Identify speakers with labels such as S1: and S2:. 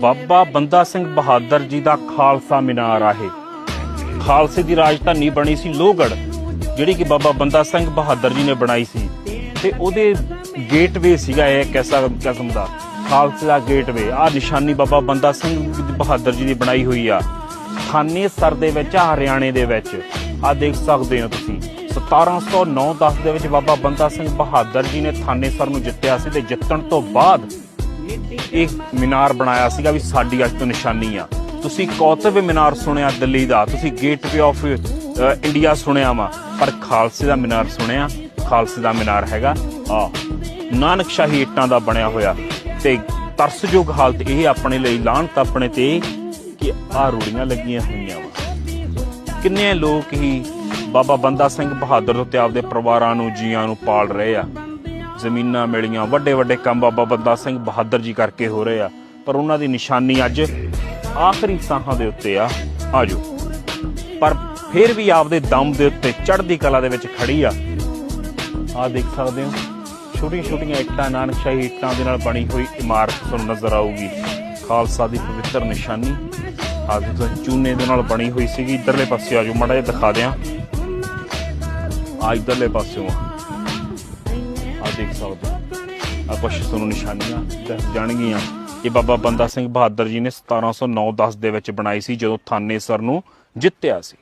S1: ਬਾਬਾ ਬੰਦਾ ਸਿੰਘ ਬਹਾਦਰ ਜੀ ਦਾ ਖਾਲਸਾ ਮੀਨਾਰ ਆ ਇਹ। ਖਾਲਸੇ ਦੀ ਰਾਜਧਾਨੀ ਬਣੀ ਸੀ ਲੋਹਗੜ੍ਹ, ਜਿਹੜੀ ਕਿ ਬਾਬਾ ਬੰਦਾ ਸਿੰਘ ਬਹਾਦਰ ਜੀ ਨੇ ਬਣਾਈ ਸੀ। ਤੇ ਉਹਦੇ ਗੇਟਵੇ ਸੀਗਾ ਇਹ ਇੱਕ ਕਿਸਮ ਦਾ। ਖਾਲਸੇ ਗੇਟਵੇ ਆ ਨਿਸ਼ਾਨੀ ਬਾਬਾ ਬੰਦਾ ਸਿੰਘ ਬਹਾਦਰ ਜੀ ਦੀ ਬਣਾਈ ਹੋਈ ਆ। ਥਾਨੇ ਸਰ ਦੇ ਵਿੱਚ ਆ ਹਰਿਆਣੇ ਦੇ ਵਿੱਚ। ਆ ਦੇਖ ਸਕਦੇ ਹੋ ਤੁਸੀਂ। 1709-10 ਦੇ ਵਿੱਚ ਬਾਬਾ ਬੰਦਾ ਸਿੰਘ ਬਹਾਦਰ ਜੀ ਨੇ ਥਾਨੇ ਸਰ ਨੂੰ ਜਿੱਤਿਆ ਸੀ ਤੇ ਜਿੱਤਣ ਤੋਂ ਬਾਅਦ ਇਹ ਮੀਨਾਰ ਬਣਾਇਆ ਸੀਗਾ ਵੀ ਸਾਡੀ ਅੱਜ ਤੋਂ ਨਿਸ਼ਾਨੀ ਆ। ਤੁਸੀਂ ਕੌਤਬ ਮੀਨਾਰ ਸੁਣਿਆ, ਦਿੱਲੀ ਦਾ। ਤੁਸੀਂ ਗੇਟਵੇ ਆਫ ਇੰਡੀਆ ਸੁਣਿਆ ਵਾ। ਪਰ ਖਾਲਸੇ ਦਾ ਮੀਨਾਰ ਸੁਣਿਆ, ਖਾਲਸੇ ਦਾ ਮੀਨਾਰ ਹੈਗਾ। ਆ, ਨਾਨਕ ਸ਼ਾਹੀ ਇੱਟਾਂ ਦਾ ਬਣਿਆ ਹੋਇਆ। ਤੇ ਤਰਸਯੋਗ ਹਾਲਤ ਇਹ ਆਪਣੇ ਲਈ, ਲਾਹਨਤ ਆਪਣੇ ਤੇ ਕਿ ਆ ਰੂੜੀਆਂ ਲੱਗੀਆਂ ਹੋਈਆਂ ਵਾ। ਕਿੰਨੇ ਲੋਕ ਹੀ ਬਾਬਾ ਬੰਦਾ ਸਿੰਘ ਬਹਾਦਰ ਦੇ ਉੱਤੇ ਆਪਦੇ ਪਰਿਵਾਰਾਂ ਨੂੰ, ਜੀਆਂ ਨੂੰ ਪਾਲ ਰਹੇ ਆ। ਜ਼ਮੀਨਾਂ ਮਿਲੀਆਂ ਵੱਡੇ ਵੱਡੇ ਕੰਮ ਬਾਬਾ ਬੰਦਾ ਸਿੰਘ ਬਹਾਦਰ ਜੀ ਕਰਕੇ ਹੋ ਰਹੇ ਆ। ਪਰ ਉਹਨਾਂ ਦੀ ਨਿਸ਼ਾਨੀ ਅੱਜ ਆਖਰੀ ਸਾਹਾਂ ਦੇ ਉੱਤੇ ਆ। ਆਜੋ। ਪਰ ਫਿਰ ਵੀ ਆਪਦੇ ਦਮ ਦੇ ਉੱਤੇ ਚੜ੍ਹਦੀ ਕਲਾ ਦੇ ਵਿੱਚ ਖੜੀ ਆ। ਆ ਦੇਖ ਸਕਦੇ ਹੋ ਛੋਟੀਆਂ ਛੋਟੀਆਂ ਇੱਟਾਂ, ਨਾਨਕਸ਼ਾਹੀ ਇੱਟਾਂ ਦੇ ਨਾਲ ਬਣੀ ਹੋਈ ਇਮਾਰਤ ਤੁਹਾਨੂੰ ਨਜ਼ਰ ਆਊਗੀ। ਖਾਲਸਾ ਦੀ ਪਵਿੱਤਰ ਨਿਸ਼ਾਨੀ। ਆ ਦੇਖੋ, ਚੂਨੇ ਦੇ ਨਾਲ ਬਣੀ ਹੋਈ ਸੀਗੀ। ਇਧਰਲੇ ਪਾਸੇ ਆਜੋ, ਮਾੜਾ ਜਿਹਾ ਦਿਖਾ ਦਿਆਂ। ਆ ਇਧਰਲੇ ਪਾਸਿਓਂ ਆ। ਦੇਖ ਸਕਦੇ ਆ ਕੁਛ ਤੁਹਾਨੂੰ ਨਿਸ਼ਾਨੀਆਂ ਦੱਸ ਜਾਣਗੀਆਂ ਇਹ ਬਾਬਾ ਬੰਦਾ ਸਿੰਘ ਬਹਾਦਰ ਜੀ ਨੇ 1709-10 ਦੇ ਵਿੱਚ ਬਣਾਈ ਸੀ, ਜਦੋਂ ਥਾਨੇਸਰ ਨੂੰ ਜਿੱਤਿਆ ਸੀ।